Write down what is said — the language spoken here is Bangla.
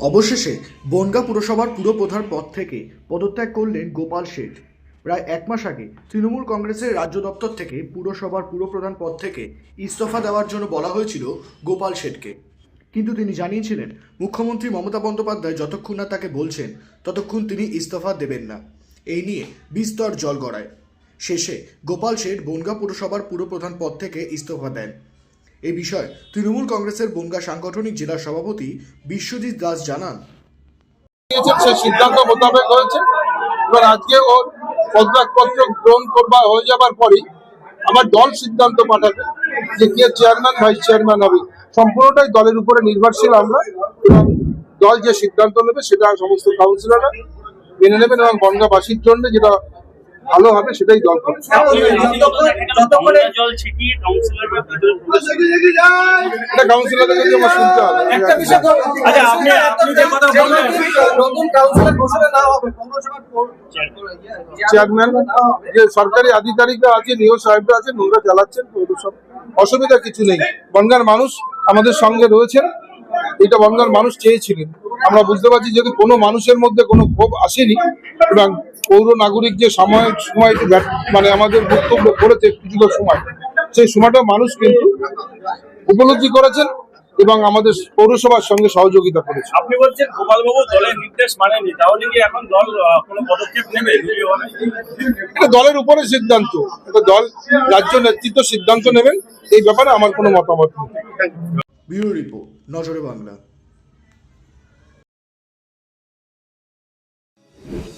অবশেষে বনগা পুরসভার পুরপ্রধান পদ থেকে পদত্যাগ করলেন গোপাল শেঠ। প্রায় এক মাস আগে তৃণমূল কংগ্রেসের রাজ্য দপ্তর থেকে পুরসভার পুরপ্রধান পদ থেকে ইস্তফা দেওয়ার জন্য বলা হয়েছিল গোপাল শেঠকে। কিন্তু তিনি জানিয়েছিলেন, মুখ্যমন্ত্রী মমতা বন্দ্যোপাধ্যায় যতক্ষণ না তাকে বলছেন, ততক্ষণ তিনি ইস্তফা দেবেন না। এই নিয়ে বিস্তর জল গড়ায়। শেষে গোপাল শেঠ বনগা পুরসভার পুরপ্রধান পদ থেকে ইস্তফা দেন। এই বিষয়ে তৃণমূল কংগ্রেসের বনগা সাংগঠনিক জেলা সভাপতি বিশ্বজিৎ দাস জানান। সিদ্ধান্ত মোতাবেক হয়েছে, এবার আজকে ওর পদত্যাগপত্র গ্রহণ করবার হয়ে যাবার পরেই আমার দল সিদ্ধান্ত পাঠাবে যে কে চেয়ারম্যান, ভাইস চেয়ারম্যান হবে। সম্পূর্ণটাই দলের উপরে নির্ভরশীল আমরা এবং দল যে সিদ্ধান্ত নেবে সেটা সমস্ত কাউন্সিলররা মেনে নেবেন এবং বনগাবাসীর জন্য যেটা ভালো হবে সেটাই দল করবে যতক্ষণে জল ছিটিয়ে কাউন্সিলররা ভিতরে প্রবেশ এটা কাউন্সিলরদের কাছে আমার শুনতে হবে। একটা বিষয় আচ্ছা, যে কথা বললেন। নতুন কাউন্সিলর ঘোষণা না হবে পৌরসভার চেয়ারম্যান যে সরকারি আধিকারিকরা আছে নিয়োগ সাহেবরা আছে নোংরা চালাচ্ছেন পৌরসভা অসুবিধা কিছু নেই। বনগার মানুষ আমাদের সঙ্গে রয়েছেন। এটা বনগার মানুষ চেয়েছিলেন। আমরা বুঝতে পারছি যদি কোনো মানুষের মধ্যে কোনো ক্ষোভ আসেনি এবং পৌর নাগরিক যে সময় সময় মানে আমাদের বক্তব্য করেছে কিছুটা সময় সেই সময়টা মানুষ কিন্তু উপলব্ধি করেছেন এবং আমাদের পৌরসভার সঙ্গে সহযোগিতা করেছে আপনি বলছেন গোপালবাবু দলের নির্দেশ মানেনি তাহলে কি এখন দল কোনো পদক্ষেপ নেবে এটা দলের উপরে সিদ্ধান্ত এটা দল রাজ্য নেতৃত্ব সিদ্ধান্ত নেবেন এই ব্যাপারে আমার কোনো মতামত নেই। ব্যুরো রিপোর্ট নজরে বাংলা।